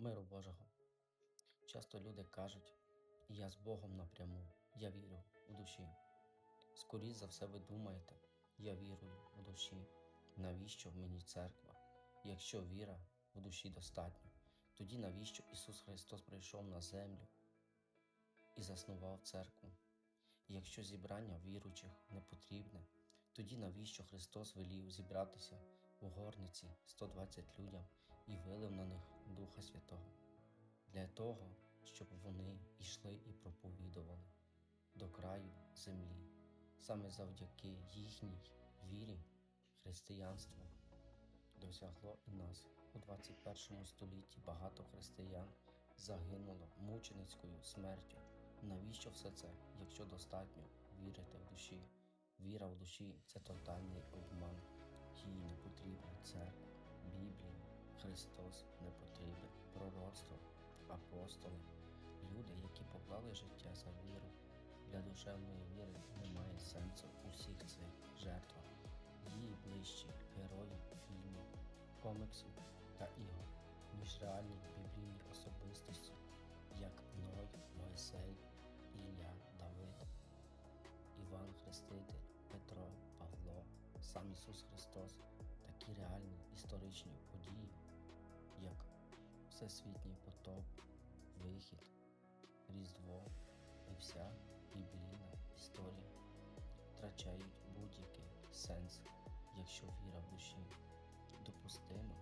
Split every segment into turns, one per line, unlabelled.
Миру Божого. Часто люди кажуть, я з Богом напряму, я вірю у душі. Скоріше за все ви думаєте, я вірую у душі. Навіщо в мені церква? Якщо віра в душі достатньо, тоді навіщо Ісус Христос прийшов на землю і заснував церкву? Якщо зібрання віруючих не потрібне, тоді навіщо Христос велів зібратися у горниці 120 людям і вилив на них Духа Святого? Для того, щоб вони йшли і проповідували до краю землі. Саме завдяки їхній вірі християнство досягло і нас. У 21 столітті багато християн загинуло мученицькою смертю. Навіщо все це, якщо достатньо вірити в душі? Віра в душі це тотальний обман. Їй не потрібна церква, Біблія, Христос не потрібен, пророцтво, апостоли, люди, які поклали життя за віру. Для душевної віри немає сенсу у всіх цих жертвах. Їй ближчі герої фільмів, коміксів та ігор, ніж реальні біблійні особистості, як Ной, Мойсей, Ілля, Давид, Іван Хреститель, Петро, Павло, сам Ісус Христос, такі реальні історичні події, як Всесвітній потоп, вихід, Різдво і вся біблійна історія. Втрачають будь-який сенс, якщо віра в душі. Допустима,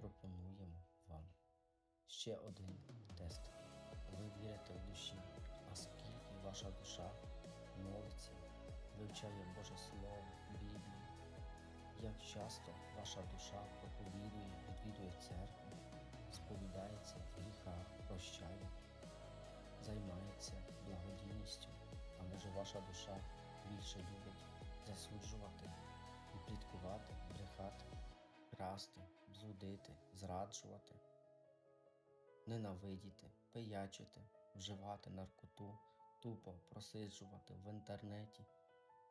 пропонуємо вам ще один тест. Ви вірите в душі, а скільки ваша душа молиться, вивчає Боже Слово, Біблію, як часто ваша душа проповідує, відвідує церкву, сповідається в гріхах, прощає, займається благодійністю, а може ваша душа більше любить засуджувати і пліткувати, брехати, красти, блудити, зраджувати, ненавидіти, пиячити, вживати наркоту, тупо просиджувати в інтернеті.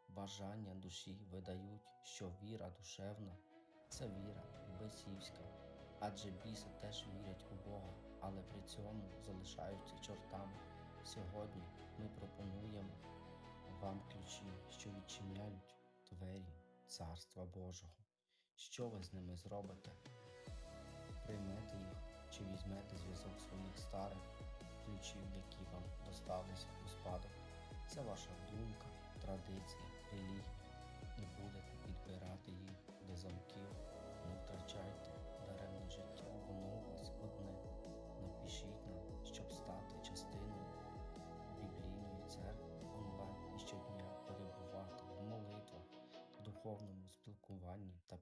Бажання душі видають, що віра душевна це віра бесівська, адже біси теж вірять у Бога, але при цьому залишаються чортами. Сьогодні ми пропонуємо вам ключі, що відчиняють двері Царства Божого. Що ви з ними зробите? Приймете їх чи візьмете зв'язок своїх старих ключів, які вам досталися у спадок? Це ваша думка, традиція, релігія. І будете підбирати їх до замків. плануванні та